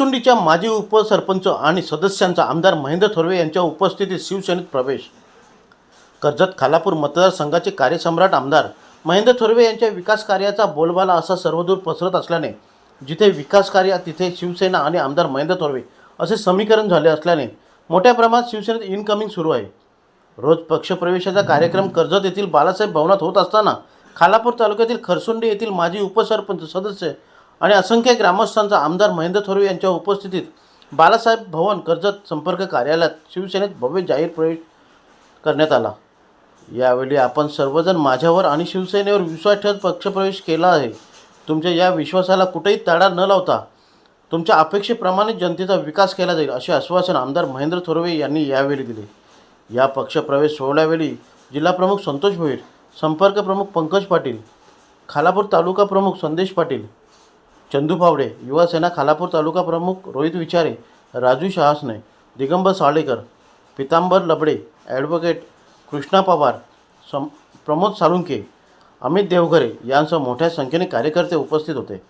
खरसुंडीच्या माजी उपसरपंच आणि सदस्यांचा आमदार महेंद्र थोरवे यांच्या उपस्थितीत शिवसेनेत प्रवेश. कर्जत खालापूर मतदारसंघाचे कार्यसम्राट आमदार महेंद्र थोरवे यांच्या विकास कार्याचा बोलबाला असा सर्वदूर पसरत असल्याने जिथे विकास कार्य तिथे शिवसेना आणि आमदार महेंद्र थोरवे असे समीकरण झाले असल्याने मोठ्या प्रमाणात शिवसेनेत इनकमिंग सुरू आहे. रोज पक्षप्रवेशाचा कार्यक्रम कर्जत येथील बालासाहेब भवनात होत असताना खालापूर तालुक्यातील खरसुंडी येथील माजी उपसरपंच सदस्य आणि असंख्य ग्रामस्थांचा आमदार महेंद्र थोरवे यांच्या उपस्थितीत बालासाहेब भवन कर्जत संपर्क कार्यालयात शिवसेनेत भव्य जाहीर प्रवेश करण्यात आला. यावेळी आपण सर्वजण माझ्यावर आणि शिवसेनेवर विश्वास ठेवत पक्षप्रवेश केला आहे. तुमच्या या विश्वासाला कुठेही तडा न लावता तुमच्या अपेक्षेप्रमाणे जनतेचा विकास केला जाईल असे आश्वासन आमदार महेंद्र थोरवे यांनी यावेळी दिले. या पक्षप्रवेश सोहळ्यावेळी जिल्हाप्रमुख संतोष भोईर संपर्क प्रमुख पंकज पाटील खालापूर तालुका प्रमुख संदेश पाटील चंदू फावडे युवासेना खालापूर तालुका प्रमुख रोहित विचारे राजू शहासने दिगंबर साळेकर पितांबर लबडे ॲडव्होकेट कृष्णा पवार सम प्रमोद साळुंके अमित देवघरे यांसह मोठ्या संख्येने कार्यकर्ते उपस्थित होते.